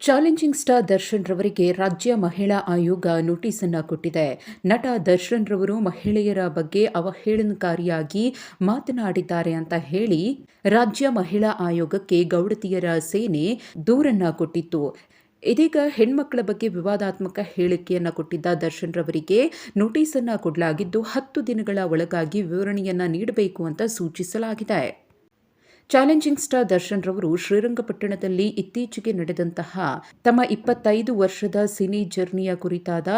Challenging star Darshan ರವರಿಗೆ ರಾಜ್ಯ ಮಹಿಳಾ ಆಯೋಗ ನೋಟಿಸ್ ಅನ್ನ ಕೊಟ್ಟಿದೆ. ನಟ ದರ್ಶನ್ ರವರು ಮಹಿಳೆಯರ ಬಗ್ಗೆ ಅವಹೇಳನಕಾರಿಯಾಗಿ ಮಾತನಾಡಿದ್ದಾರೆ ಅಂತ ಹೇಳಿ ರಾಜ್ಯ ಮಹಿಳಾ ಆಯೋಗಕ್ಕೆ ಗೌಡತಿಯರ ಸೇನೆ ದೂರನ್ನ ಕೊಟ್ಟಿತ್ತು. ಇದೀಗ ಹೆಣ್ಮಕ್ಕಳ ಬಗ್ಗೆ ವಿವಾದಾತ್ಮಕ ಹೇಳಿಕೆಯನ್ನು ಕೊಟ್ಟಿದ್ದ ದರ್ಶನ್ ರವರಿಗೆ ನೋಟಿಸ್ ಅನ್ನ ಕೊಡಲಾಗಿದ್ದು, ಹತ್ತು ದಿನಗಳ ಒಳಗಾಗಿ ವಿವರಣೆಯನ್ನು ನೀಡಬೇಕು ಅಂತ ಸೂಚಿಸಲಾಗಿದೆ. ಚಾಲೆಂಜಿಂಗ್ ಸ್ಟಾರ್ ದರ್ಶನ್ ರವರು ಶ್ರೀರಂಗಪಟ್ಟಣದಲ್ಲಿ ಇತ್ತೀಚೆಗೆ ನಡೆದಂತಹ ತಮ್ಮ ಇಪ್ಪತ್ತೈದು ವರ್ಷದ ಸಿನಿ ಜರ್ನಿಯ ಕುರಿತಾದ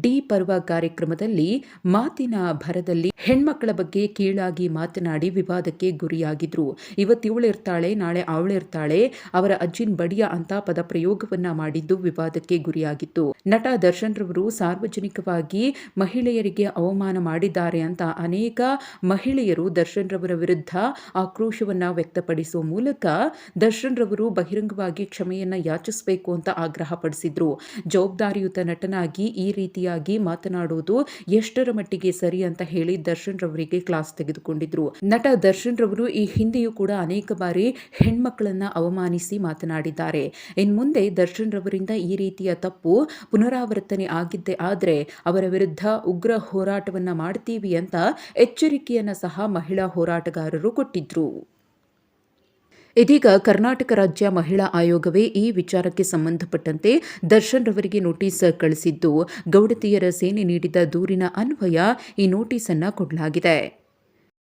ಡಿ ಪರ್ವ ಕಾರ್ಯಕ್ರಮದಲ್ಲಿ ಮಾತಿನ ಭರದಲ್ಲಿ ಹೆಣ್ಮಕ್ಕಳ ಬಗ್ಗೆ ಕೀಳಾಗಿ ಮಾತನಾಡಿ ವಿವಾದಕ್ಕೆ ಗುರಿಯಾಗಿದ್ರು. ಇವತ್ತಿವಳಿರ್ತಾಳೆ ನಾಳೆ ಅವಳಿರ್ತಾಳೆ ಅವರ ಅಜ್ಜಿನ್ ಬಡಿಯ ಅಂತ ಪದ ಪ್ರಯೋಗವನ್ನ ಮಾಡಿದ್ದು ವಿವಾದಕ್ಕೆ ಗುರಿಯಾಗಿತ್ತು. ನಟ ದರ್ಶನ್ ರವರು ಸಾರ್ವಜನಿಕವಾಗಿ ಮಹಿಳೆಯರಿಗೆ ಅವಮಾನ ಮಾಡಿದ್ದಾರೆ ಅಂತ ಅನೇಕ ಮಹಿಳೆಯರು ದರ್ಶನ್ ರವರ ವಿರುದ್ಧ ಆಕ್ರೋಶವನ್ನ ವ್ಯಕ್ತಪಡಿಸುವ ಮೂಲಕ ದರ್ಶನ್ ರವರು ಬಹಿರಂಗವಾಗಿ ಕ್ಷಮೆಯನ್ನ ಯಾಚಿಸಬೇಕು ಅಂತ ಆಗ್ರಹ ಪಡಿಸಿದ್ರು. ಜವಾಬ್ದಾರಿಯುತ ನಟನಾಗಿ ಈ ರೀತಿಯಾಗಿ ಮಾತನಾಡುವುದು ಎಷ್ಟರ ಮಟ್ಟಿಗೆ ಸರಿ ಅಂತ ಹೇಳಿ ದರ್ಶನ್ ರವರಿಗೆ ಕ್ಲಾಸ್ ತೆಗೆದುಕೊಂಡಿದ್ರು. ನಟ ದರ್ಶನ್ ರವರು ಈ ಹಿಂದೆಯೂ ಕೂಡ ಅನೇಕ ಬಾರಿ ಹೆಣ್ಮಕ್ಕಳನ್ನ ಅವಮಾನಿಸಿ ಮಾತನಾಡಿದ್ದಾರೆ. ಇನ್ ಮುಂದೆ ದರ್ಶನ್ ರವರಿಂದ ಈ ರೀತಿಯ ತಪ್ಪು ಪುನರಾವರ್ತನೆ ಆಗಿದ್ದೆ ಆದರೆ ಅವರ ವಿರುದ್ಧ ಉಗ್ರ ಹೋರಾಟವನ್ನ ಮಾಡ್ತೀವಿ ಅಂತ ಎಚ್ಚರಿಕೆಯನ್ನ ಸಹ ಮಹಿಳಾ ಹೋರಾಟಗಾರರು ಕೊಟ್ಟಿದ್ರು. ಇದೀಗ ಕರ್ನಾಟಕ ರಾಜ್ಯ ಮಹಿಳಾ ಆಯೋಗವೇ ಈ ವಿಚಾರಕ್ಕೆ ಸಂಬಂಧಪಟ್ಟಂತೆ ದರ್ಶನ್ ರವರಿಗೆ ನೋಟಿಸ್ ಕಳಿಸಿದ್ದು, ಗೌಡತಿಯರ ಸೇನೆ ನೀಡಿದ ದೂರಿನ ಅನ್ವಯ ಈ ನೋಟಿಸ್ ಅನ್ನು ಕೊಡಲಾಗಿದೆ.